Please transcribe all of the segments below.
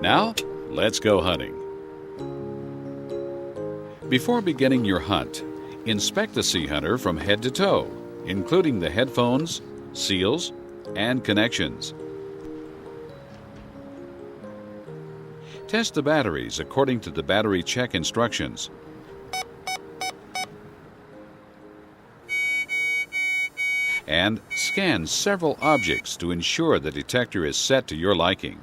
Now, let's go hunting. Before beginning your hunt, inspect the Sea Hunter from head to toe, including the headphones, seals, and connections. Test the batteries according to the battery check instructions. And scan several objects to ensure the detector is set to your liking.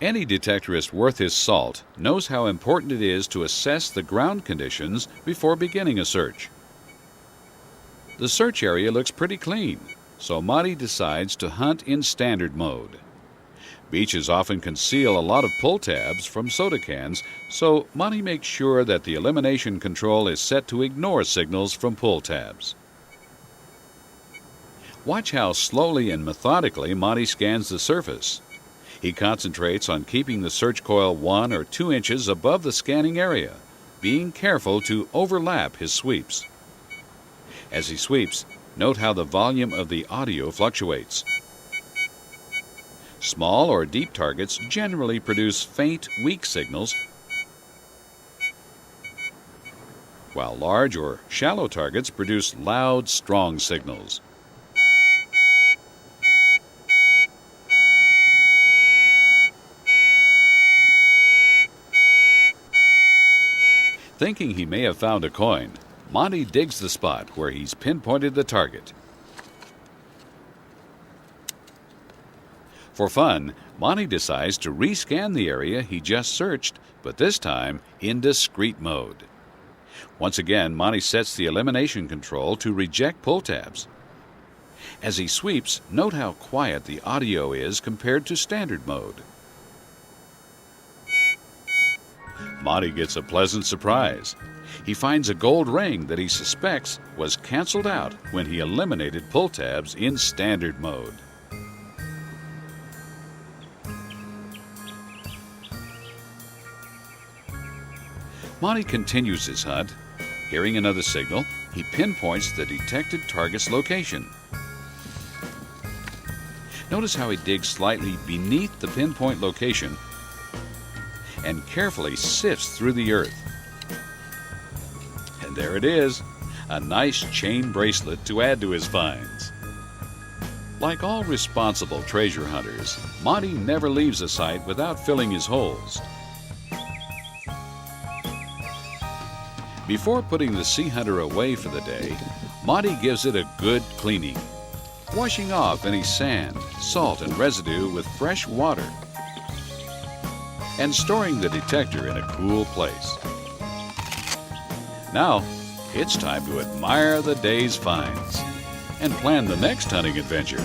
Any detectorist worth his salt knows how important it is to assess the ground conditions before beginning a search. The search area looks pretty clean, so Monty decides to hunt in standard mode. Beaches often conceal a lot of pull tabs from soda cans, so Monty makes sure that the elimination control is set to ignore signals from pull tabs. Watch how slowly and methodically Monty scans the surface. He concentrates on keeping the search coil one or two inches above the scanning area, being careful to overlap his sweeps. As he sweeps, note how the volume of the audio fluctuates. Small or deep targets generally produce faint, weak signals, while large or shallow targets produce loud, strong signals. Thinking he may have found a coin, Monty digs the spot where he's pinpointed the target. For fun, Monty decides to rescan the area he just searched, but this time in discrete mode. Once again, Monty sets the elimination control to reject pull tabs. As he sweeps, note how quiet the audio is compared to standard mode. Monty gets a pleasant surprise. He finds a gold ring that he suspects was canceled out when he eliminated pull tabs in standard mode. Monty continues his hunt. Hearing another signal, he pinpoints the detected target's location. Notice how he digs slightly beneath the pinpoint location and carefully sifts through the earth. And there it is a nice chain bracelet to add to his finds. Like all responsible treasure hunters, Monty never leaves a site without filling his holes. Before putting the Sea Hunter away for the day, Monty gives it a good cleaning, washing off any sand, salt, and residue with fresh water and storing the detector in a cool place. Now, it's time to admire the day's finds and plan the next hunting adventure.